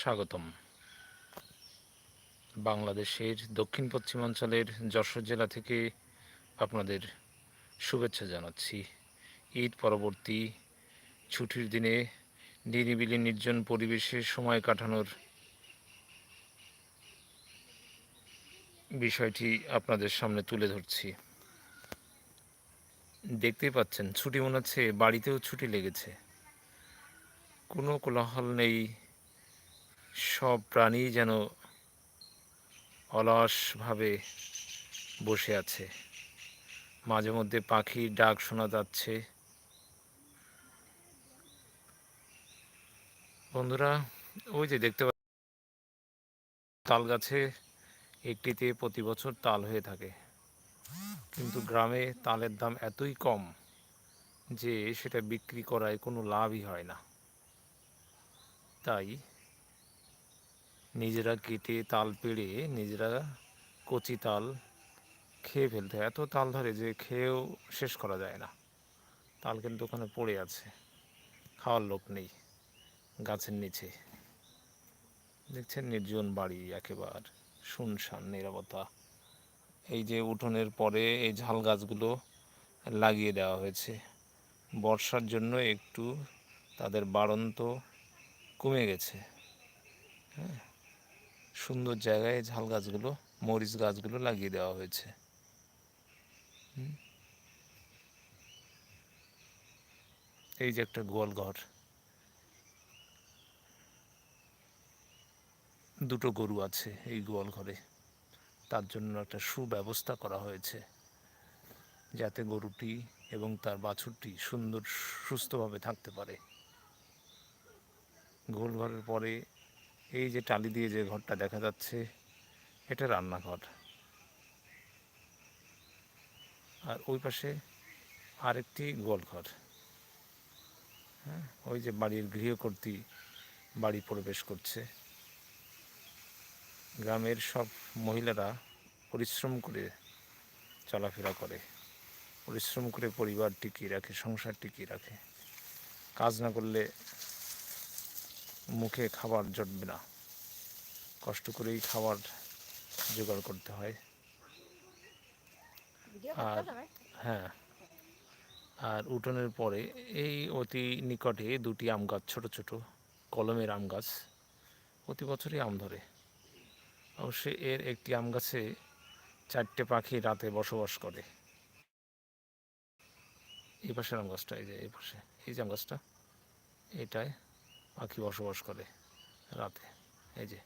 স্বাগতম। বাংলাদেশের দক্ষিণ পশ্চিমাঞ্চলের যশোর জেলা থেকে আপনাদের শুভেচ্ছা জানাচ্ছি। ঈদ পরবর্তী ছুটির দিনে নিরিবিলি নির্জন পরিবেশে সময় কাটানোর বিষয়টি আপনাদের সামনে তুলে ধরছি। দেখতেই পাচ্ছেন, ছুটি মনে হচ্ছে বাড়িতেও ছুটি লেগেছে। কোনো কোলাহল নেই সব প্রাণী যেন অলসভাবে বসে আছে। মাঝে মধ্যে পাখির ডাক শোনা যাচ্ছে। বন্ধুরা, ওই যে দেখতে তাল গাছে একটিতে প্রতি বছর তাল হয়ে থাকে। কিন্তু গ্রামে তালের দাম এতই কম যে সেটা বিক্রি করায় কোনো লাভই হয় না। তাই নিজেরা কেটে তাল পেড়ে নিজেরা কচি তাল খেয়ে ফেলতে হয়। এত তাল ধরে যে খেয়েও শেষ করা যায় না। তাল কিন্তু ওখানে পড়ে আছে। খাওয়ার লোক নেই গাছের নিচে। দেখছেন নির্জন বাড়ি একেবার শুনশান নিরবতা। এই যে উঠোনের পরে এই ঝাল গাছগুলো লাগিয়ে দেওয়া হয়েছে। বর্ষার জন্য একটু তাদের বাড়ন্ত কমে গেছে। হ্যাঁ সুন্দর জায়গায় ঝাল গাছগুলো, মরিচ গাছগুলো লাগিয়ে দেওয়া হয়েছে। এই যে একটা গোয়াল ঘর। দুটো গরু আছে এই গোয়াল ঘরে। তার জন্য একটা সুব্যবস্থা করা হয়েছে, যাতে গরুটি এবং তার বাছুরটি সুন্দর, সুস্থভাবে থাকতে পারে। গোল ঘরের পরে এই যে টালি দিয়ে যে ঘরটা দেখা যাচ্ছে, এটা রান্নাঘর। আর ওই পাশে আরেকটি গোলঘর। হ্যাঁ ওই যে বাড়ির গৃহকর্তী বাড়ি প্রবেশ করছে। গ্রামের সব মহিলারা পরিশ্রম করে চলাফেরা করে। পরিশ্রম করে পরিবার টিকিয়ে রাখে, সংসার টিকিয়ে রাখে। কাজ না করলে মুখে খাবার জটবে না। কষ্ট করেই খাবার জোগাড় করতে হয়। আর হ্যাঁ। আর উঠোনের পরে এই অতি নিকটে দুটি আম গাছ ছোট ছোট কলমের আম গাছ প্রতি বছরই আম ধরে। অবশ্যই এর একটি আম গাছে চারটে পাখি রাতে বসবাস করে। এই পাশের আম গাছটা এই যে এই পাশে এই যে আম গাছটা এটায় পাখি বসবাস করে রাতে। এই যে।